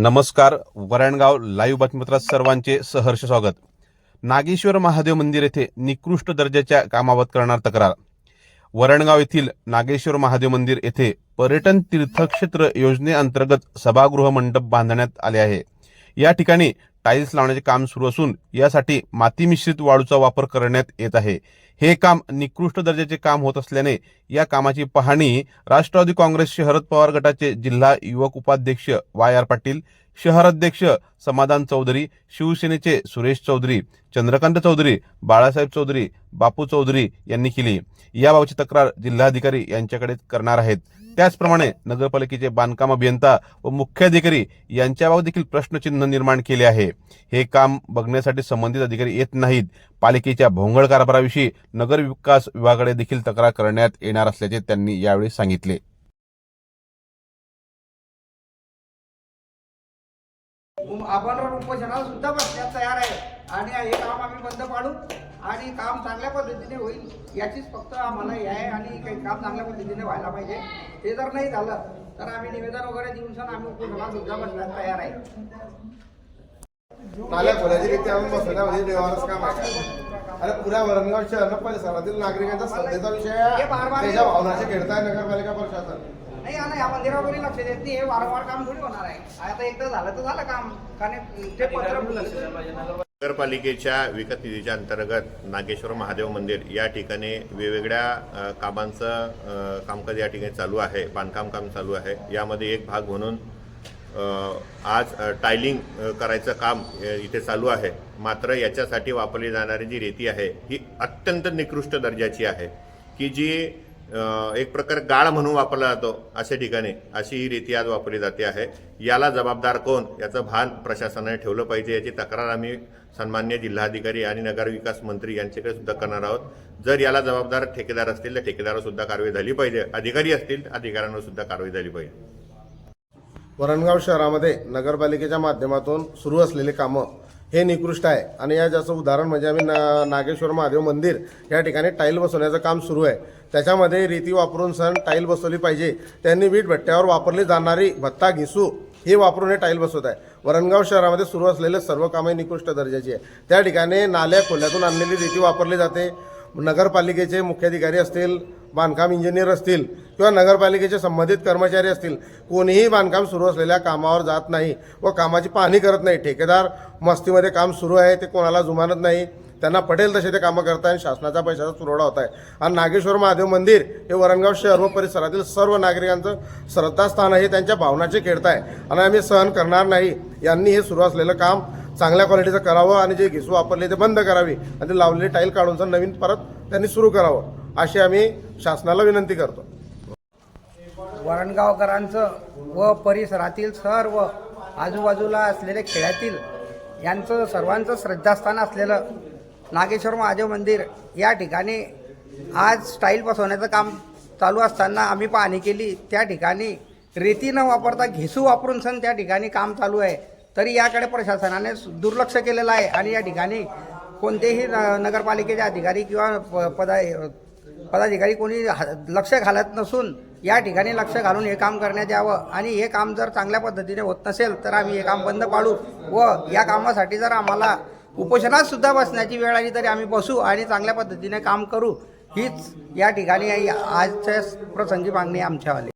नमस्कार वरणगाव लाईव्ह बातमीपत्रात सर्वांचे सहर्ष स्वागत. नागेश्वर महादेव मंदिर येथे निकृष्ट दर्जाच्या कामाबाबत करणार तक्रार. वरणगाव येथील नागेश्वर महादेव मंदिर येथे पर्यटन तीर्थक्षेत्र योजनेअंतर्गत सभागृह मंडप बांधण्यात आले आहे. या ठिकाणी टाईल्स लावण्याचे काम सुरू असून यासाठी माती मिश्रित वाळूचा वापर करण्यात येत आहे. हे काम निकृष्ट दर्जाचे काम होत असल्याने या कामाची पाहणी राष्ट्रवादी काँग्रेस शरद पवार गटाचे जिल्हा युवक उपाध्यक्ष वाय आर पाटील शहर अध्यक्ष समाधान चौधरी शिवसेनेचे सुरेश चौधरी चंद्रकांत चौधरी बाळासाहेब चौधरी बापू चौधरी यांनी केली. याबाबतची तक्रार जिल्हाधिकारी यांच्याकडे करणार आहेत. त्याचप्रमाणे नगरपालिकेचे बांधकाम अभियंता व मुख्याधिकारी यांच्याबाबत देखील प्रश्नचिन्ह निर्माण केले आहे. हे काम बघण्यासाठी संबंधित अधिकारी येत नाहीत. पालिकेच्या भोंगळ कारभाराविषयी नगर विकास विभागाकडे देखील तक्रार करण्यात येणार असल्याचे त्यांनी यावेळी सांगितले. आपण उपोषणाला सुद्धा बसण्यास तयार आहे. आणि हे काम आम्ही बंद पाडू. आणि काम चांगल्या पद्धतीने होईल याचीच फक्त आम्हाला हे आहे आणि काही काम चांगल्या पद्धतीने व्हायला पाहिजे. ते जर नाही झालं तर आम्ही निवेदन वगैरे देऊन सण आम्ही उपोषणाला सुद्धा बसण्यास तयार आहे. नाल्या खोल्याची रीती आणून बसवण्यामध्ये व्यवहारच काम आहे. आणि पुऱ्या वरणगाव शहर परिसरातील नागरिकांचा श्रद्धेचा विषय हे त्याच्या भावनाचे खेळताय नगरपालिका प्रशासन. नाही आणि या मंदिरावर कोणी लक्ष देत नाही हे वारंवार काम थोडी होणार आहे. आता एकदा झालं तर झालं काम कारण ते पत्र नगरपालिकेच्या विकत निधीच्या अंतर्गत नागेश्वर महादेव मंदिर या ठिकाणी वेगवेगळ्या कामांचं कामकाज या ठिकाणी चालू आहे बांधकाम काम चालू आहे. यामध्ये एक भाग म्हणून आज टायलिंग करायचं काम इथे चालू आहे. मात्र याच्यासाठी वापरली जाणारी जी रेती आहे ही अत्यंत निकृष्ट दर्जाची आहे. की जी एक प्रकार गाळ म्हणून वापरला जातो अशा ठिकाणी अशी ही रेती आज वापरली जाते आहे. याला जबाबदार कोण? याचं भान प्रशासनाने ठेवलं पाहिजे. याची तक्रार आम्ही सन्मान्य जिल्हाधिकारी आणि नगरविकास मंत्री यांच्याकडे सुद्धा करणार आहोत. जर याला जबाबदार ठेकेदार असतील तर ठेकेदारावर सुद्धा कारवाई झाली पाहिजे. अधिकारी असतील तर अधिकाऱ्यांवर सुद्धा कारवाई झाली पाहिजे. वरणगाव शहरामध्ये नगरपालिकेच्या माध्यमातून सुरू असलेले कामं हे निकृष्ट आहे. आणि या ज्याचं उदाहरण म्हणजे आम्ही ना नागेश्वर महादेव मंदिर या ठिकाणी टाईल बसवण्याचं काम सुरू आहे. त्याच्यामध्ये रीती वापरून सण टाईल बसवली पाहिजे. त्यांनी वीट भट्ट्यावर वापरली जाणारी भत्ता घिसू हे वापरून हे टाईल बसवत आहे. वरणगाव शहरामध्ये सुरू असलेले सर्व कामे निकृष्ट दर्जाची आहे. त्या ठिकाणी नाल्या खोल्यातून आणलेली रीती वापरली जाते. नगरपालिकेचे मुख्याधिकारी असतील बांधकाम इंजिनियर असतील किंवा नगरपालिकेचे संबंधित कर्मचारी असतील कोणीही बांधकाम सुरू असलेल्या कामावर जात नाही व कामाची पाहणी करत नाही. ठेकेदार मस्तीमध्ये काम सुरू आहे ते कोणाला जुमानत नाही. त्यांना पटेल तसे ते कामं करताय आणि शासनाचा पैशाचा तुरवडा होत आहे. आणि नागेश्वर महादेव मंदिर हे वरणगाव शहर व परिसरातील सर्व नागरिकांचं श्रद्धास्थान आहे हे त्यांच्या भावनाचे खेळत आहे आणि आम्ही सहन करणार नाही. यांनी हे सुरू असलेलं काम चांगल्या क्वालिटीचं करावं आणि जे घिसू वापरले ते बंद करावी आणि ते लावलेले टाईल काढून नवीन परत त्यांनी सुरू करावं अशी आम्ही शासनाला विनंती करतो. वरणगावकरांचं व परिसरातील सर्व आजूबाजूला असलेले खेड्यातील यांचं सर्वांचं श्रद्धास्थान असलेलं नागेश्वर महादेव मंदिर या ठिकाणी आज स्टाईल बसवण्याचं काम चालू असताना आम्ही पाहणी केली. त्या ठिकाणी रेती न वापरता घेसू वापरून सण त्या ठिकाणी काम चालू आहे. तरी याकडे प्रशासनाने दुर्लक्ष केलेलं आहे आणि या ठिकाणी कोणतेही न- नगरपालिकेचे अधिकारी किंवा प- पदा पदाधिकारी कोणी लक्ष घालत नसून या ठिकाणी लक्ष घालून हे काम करण्यात यावं. आणि हे काम जर चांगल्या पद्धतीने होत नसेल तर आम्ही हे काम बंद पाडू व या कामासाठी जर आम्हाला उपोषणात सुद्धा बसण्याची वेळ आली तरी आम्ही बसू आणि चांगल्या पद्धतीने काम करू. हीच या ठिकाणी आजच्या प्रसंगी मागणी आमच्यावाली.